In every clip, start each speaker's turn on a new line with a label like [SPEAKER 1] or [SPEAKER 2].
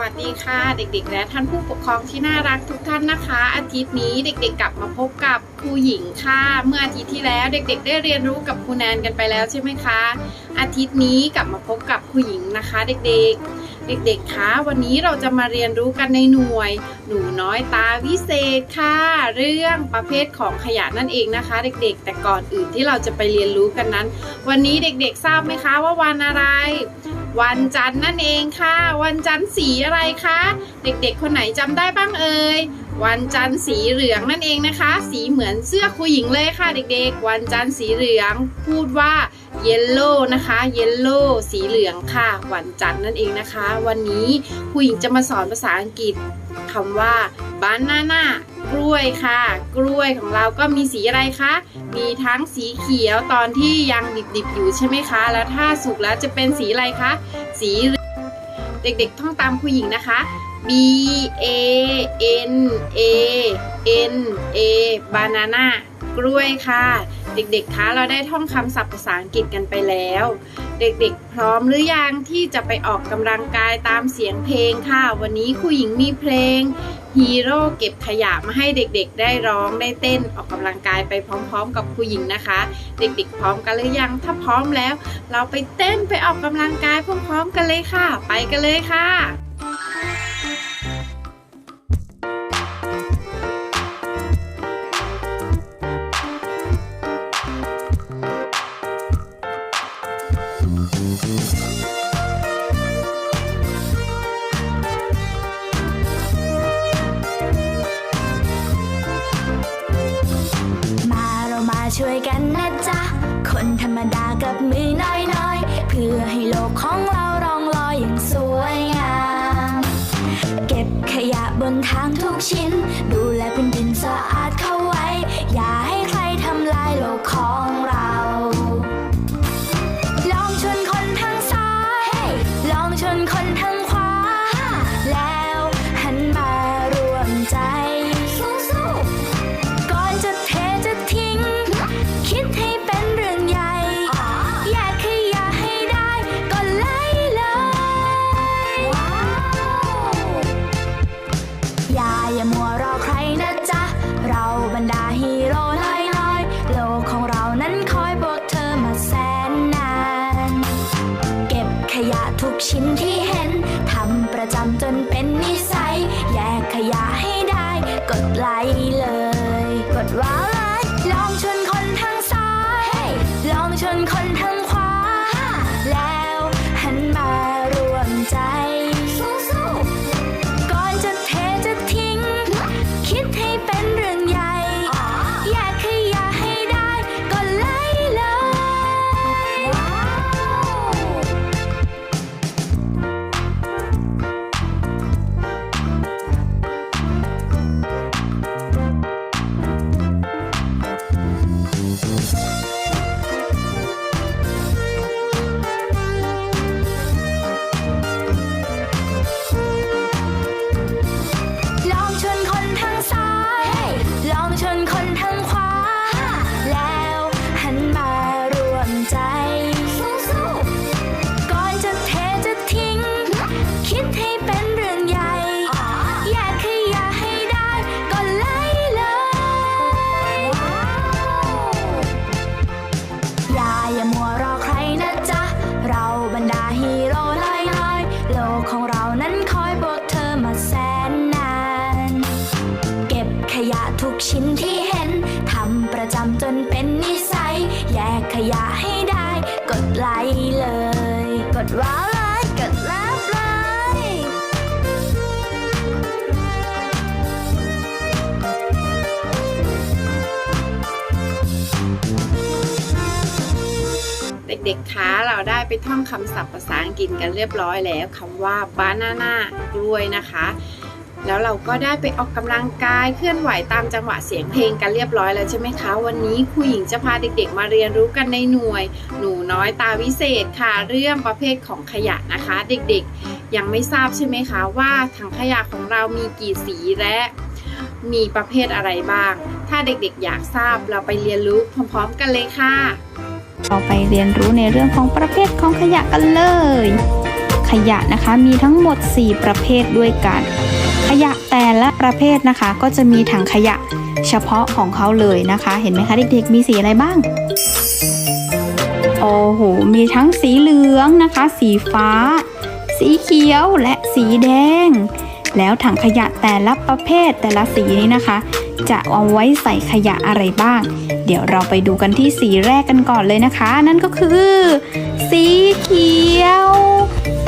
[SPEAKER 1] วัสดีค่ะเด็กๆ และท่านผู้ปกครองที่น่ารักทุกท่านนะคะ อาทิตย์นี้เด็กๆ กลับมาพบกับครูหญิงค่ะ เมื่ออาทิตย์ที่แล้วเด็ก ๆ ได้เรียนรู้กับครูแนนกันไปแล้วใช่ไหมคะ อาทิตย์นี้กลับมาพบกับครูหญิงนะคะ เด็กๆ เด็กๆคะวันนี้เราจะมาเรียนรู้กันในหน่วย หนูน้อยตาวิเศษค่ะ เรื่องประเภทของขยะนั่นเองนะคะ เด็กๆ แต่ก่อนอื่นที่เราจะไปเรียนรู้กันนั้น วันนี้เด็กๆทราบไหมคะว่าวันอะไร วันจันทร์นั่นเองค่ะ วันจันทร์สีอะไรคะเด็กๆ คนไหนจำได้บ้างเอ่ยวันจันทร์สีเหลืองนั่นเองนะคะ สีเหมือนเสื้อครูหญิงเลยค่ะเด็กๆ วันจันทร์สีเหลืองพูดว่า yellow นะคะ yellow สีเหลืองค่ะ วันจันทร์นั่นเองนะคะ วันนี้ครูหญิงจะมาสอนภาษาอังกฤษ คำว่า banana กล้วยค่ะ กล้วยของเราก็มีสีอะไรคะ มีทั้งสีเขียวตอนที่ยังดิบๆอยู่ใช่ไหมคะ แล้วถ้าสุกแล้วจะเป็นสีอะไรคะ สีเด็กๆท่องตามครูหญิงนะคะ B A N A N A banana กล้วยค่ะ เด็กๆคะเราได้ท่องคำศัพท์ภาษาอังกฤษกันไปแล้ว เด็กๆ พร้อมหรือยังที่จะไปออกกำลังกายตามเสียงเพลงค่ะ วันนี้ครูหญิงมีเพลงฮีโร่เก็บขยะมาให้เด็กๆ ได้ร้องได้เต้นออกกำลังกายไปพร้อม ๆ กับครูหญิงนะคะ เด็กๆ พร้อมกันหรือยัง ถ้าพร้อมแล้ว เราไปเต้นไปออกกำลังกายพร้อมๆ กันเลยค่ะ ไปกันเลยค่ะ
[SPEAKER 2] ช่วยกันนะจ๊ะ คนธรรมดากับมือน้อยๆ เพื่อให้โลกของเรารองลอยอย่างสวยงาม เก็บขยะบนทางทุกชิ้น
[SPEAKER 1] ด็กๆคะเราได้ไปท่องคำศัพท์ภาษาอังกฤษกันเรียบร้อยแล้วคำว่า banana กล้วยนะคะ แล้วเราก็ได้ไปออกกำลังกายเคลื่อนไหวตามจังหวะเสียงเพลงกันเรียบร้อยแล้วใช่ไหมคะ วันนี้ครูหญิงจะพาเด็กๆ มาเรียนรู้กันในหน่วย หนูน้อยตาวิเศษค่ะเรื่องประเภทของขยะนะคะ เด็กๆ ยังไม่ทราบใช่ไหมคะว่าถังขยะของเรามีกี่สีและมีประเภทอะไรบ้าง ถ้าเด็กๆ อยากทราบเราไปเรียนรู้พร้อม ๆ กันเลยค่ะ
[SPEAKER 3] เราไปเรียนรู้ในเรื่องของประเภทของขยะกันเลย ขยะนะคะมีทั้งหมด 4 ประเภทด้วยกัน ขยะแต่ละประเภทนะคะ ก็จะมีถังขยะเฉพาะของเขาเลยนะคะ เห็นไหมคะเด็กๆมีสีอะไรบ้าง โอ้โห มีทั้งสีเหลืองนะคะ สีฟ้า สีเขียวและสีแดง แล้วถังขยะแต่ละประเภทแต่ละสีนี้นะคะ จะเอาไว้ใส่ขยะอะไรบ้าง เดี๋ยวเราไปดูกันที่สีแรกกันก่อนเลยนะคะ นั่นก็คือ สีเขียว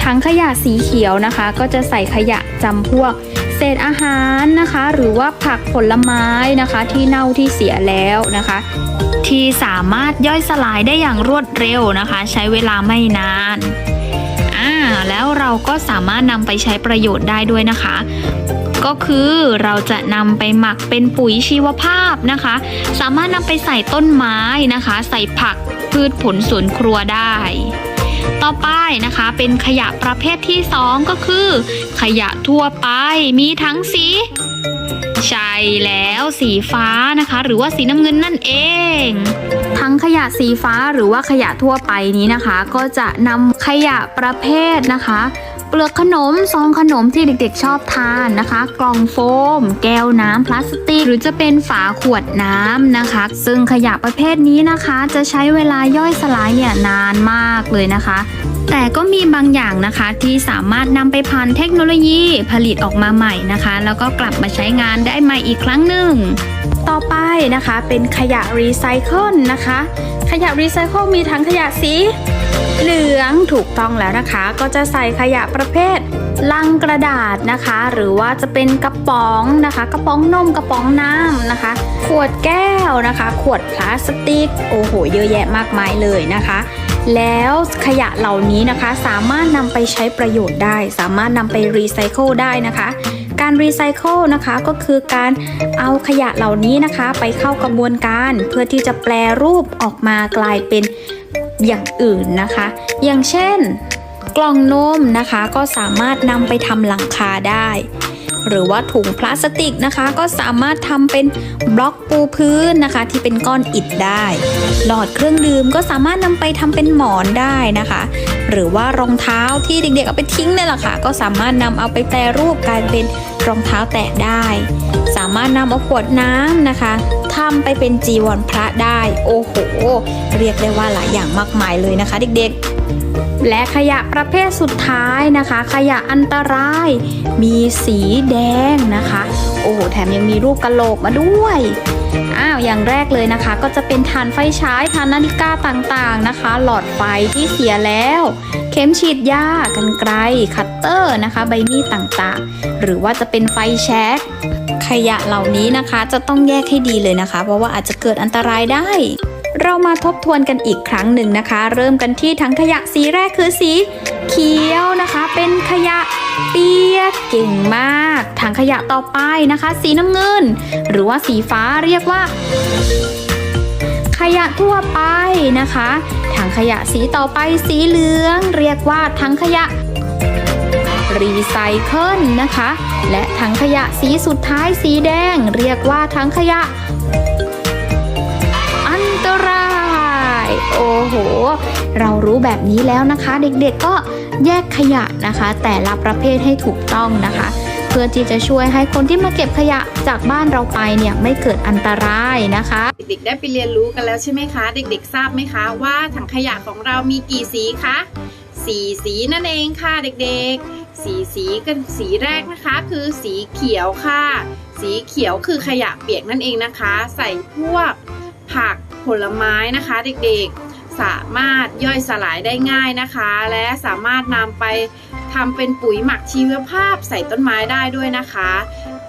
[SPEAKER 3] ถังขยะสีเขียวนะคะ ก็จะใส่ขยะจำพวกเศษอาหารนะคะ หรือว่าผักผลไม้นะคะ ที่เน่าที่เสียแล้วนะคะ ที่สามารถย่อยสลายได้อย่างรวดเร็วนะคะ ใช้เวลาไม่นานอ่าแล้วเราก็สามารถนำไปใช้ประโยชน์ได้ด้วยนะคะ ก็คือเราจะนำไปหมักเป็นปุ๋ยชีวภาพนะคะ สามารถนำไปใส่ต้นไม้นะคะ ใส่ผักพืชผลสวนครัวได้ ต่อไปนะคะเป็นขยะประเภทที่ 2 ก็คือ ขยะทั่วไปมีทั้งสีใช่แล้วสีฟ้านะคะ หรือว่าสีน้ำเงินนั่นเอง ทั้งขยะสีฟ้าหรือว่าขยะทั่วไปนี้นะคะ ก็จะนำขยะประเภทนะคะ เปลือกขนมซองขนมที่เด็กๆชอบทานนะคะ กล่องโฟม แก้วน้ำพลาสติก หรือจะเป็นฝาขวดน้ำนะคะ ซึ่งขยะประเภทนี้นะคะ จะใช้เวลาย่อยสลายเนี่ยนานมากเลยนะคะ แต่ก็มีบางอย่างนะคะที่สามารถนำไปผ่านเทคโนโลยีผลิตออกมาใหม่นะคะ แล้วก็กลับมาใช้งานได้ใหม่อีกครั้งหนึ่ง ต่อไปนะคะเป็นขยะรีไซเคิลนะคะ ขยะรีไซเคิลมีทั้งขยะสีเหลืองถูกต้องแล้วนะคะ ก็จะใส่ขยะประเภทลังกระดาษนะคะ หรือว่าจะเป็นกระป๋องนะคะ กระป๋องนมกระป๋องน้ำนะคะ ขวดแก้วนะคะ ขวดพลาสติก โอ้โห เยอะแยะมากมายเลยนะคะ แล้วขยะเหล่านี้นะคะสามารถนำไปใช้ประโยชน์ได้ สามารถนำไปรีไซเคิลได้นะคะ การรีไซเคิลนะคะก็คือการเอาขยะเหล่านี้นะคะ ไปเข้ากระบวนการเพื่อที่จะแปลรูปออกมากลายเป็นอย่างอื่นนะคะ อย่างเช่น กล่องนมนะคะก็สามารถนำไปทำหลังคาได้ หรือว่าถุงพลาสติกนะคะ ก็สามารถทำเป็นบล็อกปูพื้นนะคะ ที่เป็นก้อนอิฐได้ หลอดเครื่องดื่มก็สามารถนำไปทำเป็นหมอนได้นะคะ หรือว่ารองเท้าที่เด็กๆเอาไปทิ้งนี่แหละค่ะ ก็สามารถนำเอาไปแปรรูปกลายเป็นรองเท้าแตะได้ สามารถนำเอาขวดน้ำนะคะทำไปเป็นจีวรพระได้ โอ้โห เรียกได้ว่าหลายอย่างมากมายเลยนะคะ เด็กๆ และขยะประเภทสุดท้ายนะคะ ขยะอันตราย มีสีแดงนะคะ โอ้โหแถมยังมีรูปกะโหลกมาด้วยอ้าวอย่างแรกเลยนะคะ ก็จะเป็นฐานไฟฉายฐานนาฬิกาต่างๆนะคะ หลอดไฟที่เสียแล้ว เข็มฉีดยากันไกลคัตเตอร์นะคะ ใบมีดต่างๆ หรือว่าจะเป็นไฟแช็กขยะเหล่านี้นะคะ จะต้องแยกให้ดีเลยนะคะ เพราะว่าอาจจะเกิดอันตรายได้ เรามาทบทวนกันอีกครั้งหนึ่งนะคะ เริ่มกันที่ถังขยะสีแรกคือสี เขียวนะคะ เป็นขยะเปียกเก่งมากถังขยะต่อไปนะคะ สีน้ำเงิน หรือว่าสีฟ้าเรียกว่า ขยะทั่วไปนะคะถังขยะสีต่อไปสีเหลือง เรียกว่าถังขยะรีไซเคิลนะคะ และถังขยะสีสุดท้ายสีแดง เรียกว่าถังขยะ โอ้โห เรารู้แบบนี้แล้วนะคะ เด็กๆก็แยกขยะนะคะ แต่ละประเภทให้ถูกต้องนะคะ เพื่อที่จะช่วยให้คนที่มาเก็บขยะจากบ้านเราไปเนี่ยไม่เกิดอันตรายนะคะ
[SPEAKER 1] เด็กๆได้ไปเรียนรู้กันแล้วใช่ไหมคะ เด็กๆทราบไหมคะว่าถังขยะของเรามีกี่สีคะสีสีนั่นเองค่ะเด็กๆสีสีกันสีแรกนะคะคือสีเขียวค่ะ สีเขียวคือขยะเปียกนั่นเองนะคะ ใส่พวกผัก ผลไม้นะคะเด็กๆ สามารถย่อยสลายได้ง่ายนะคะ และสามารถนำไปทำเป็นปุ๋ยหมักชีวภาพใส่ต้นไม้ได้ด้วยนะคะ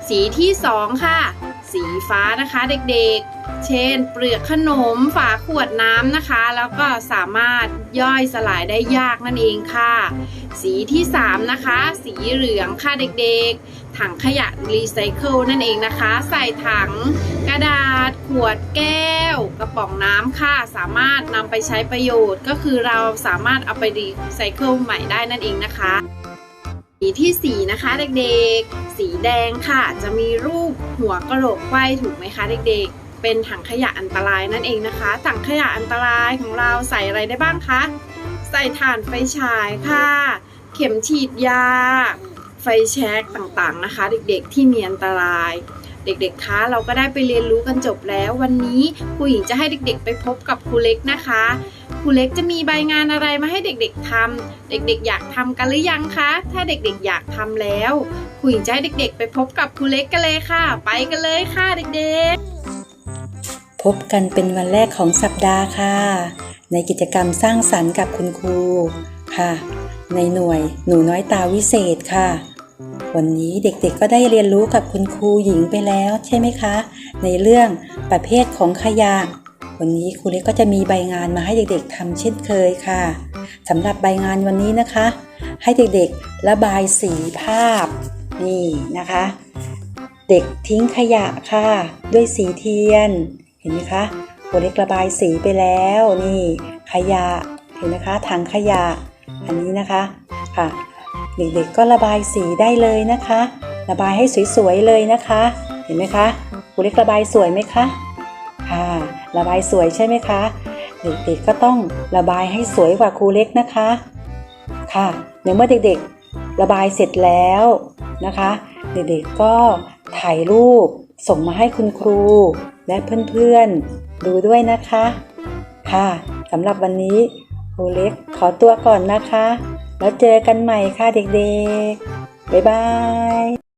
[SPEAKER 1] สีที่สองค่ะ สีฟ้านะคะเด็กๆ เช่น เปลือกขนมฝาขวดน้ำนะคะ แล้วก็สามารถย่อยสลายได้ยากนั่นเองค่ะ สีที่3นะคะ สีเหลืองค่ะเด็กๆ ถังขยะรีไซเคิลนั่นเองนะคะ ใส่ถังกระดาษ ขวดแก้ว กระป๋องน้ำค่ะ สามารถนำไปใช้ประโยชน์ ก็คือเราสามารถเอาไปรีไซเคิลใหม่ได้นั่นเองนะคะสีที่สีนะคะเด็กๆ สีแดงค่ะ จะมีรูปหัวกระโหลกไขว้ถูกไหมคะเด็กๆ เป็นถังขยะอันตรายนั่นเองนะคะ ถังขยะอันตรายของเราใส่อะไรได้บ้างคะ ใส่ถ่านไฟฉายค่ะ เข็มฉีดยา ไฟแช็กต่างๆนะคะ เด็กๆที่มีอันตราย เด็กๆ คะเราก็ได้ไปเรียนรู้กันจบแล้ว วันนี้ครูหญิงจะให้เด็กๆ ไปพบกับครูเล็กนะคะครูเล็กจะมีใบงานอะไรมาให้เด็กๆทำเด็กๆ อยากทำกันหรือยังคะ ถ้าเด็กๆ อยากทำแล้วครูหญิงจะให้เด็กๆ ไปพบกับครูเล็กกันเลยค่ะ ไปกันเลยค่ะเด็กๆ
[SPEAKER 4] พบกันเป็นวันแรกของสัปดาห์ค่ะ ในกิจกรรมสร้างสรรค์กับคุณครูค่ะ ในหน่วยหนูน้อยตาวิเศษค่ะ วันนี้เด็กๆก็ได้เรียนรู้กับคุณครูหญิงไปแล้วใช่ไหมคะ ในเรื่องประเภทของขยะ วันนี้ครูเล็กก็จะมีใบงานมาให้เด็กๆทำเช่นเคยค่ะสำหรับใบงานวันนี้นะคะ ให้เด็กๆระบายสีภาพนี่นะคะ เด็กทิ้งขยะค่ะ ด้วยสีเทียน เห็นไหมคะครูเล็กระบายสีไปแล้วนี่ ขยะเห็นไหมคะถังขยะ อันนี้นะคะค่ะเด็กๆก็ระบายสีได้เลยนะคะ ระบายให้สวยๆเลยนะคะ เห็นไหมคะครูเล็กระบายสวยไหมคะค่ะระบายสวยใช่ไหมคะ เด็กๆก็ต้องระบายให้สวยกว่าครูเล็กนะคะค่ะในเมื่อเด็กๆระบายเสร็จแล้วนะคะ เด็กๆก็ถ่ายรูปส่งมาให้คุณครู และเพื่อนๆดูด้วยนะคะ ค่ะสำหรับวันนี้ รูเล็กขอตัวก่อนนะคะ แล้วเจอกันใหม่ค่ะเด็กๆ บ๊ายบาย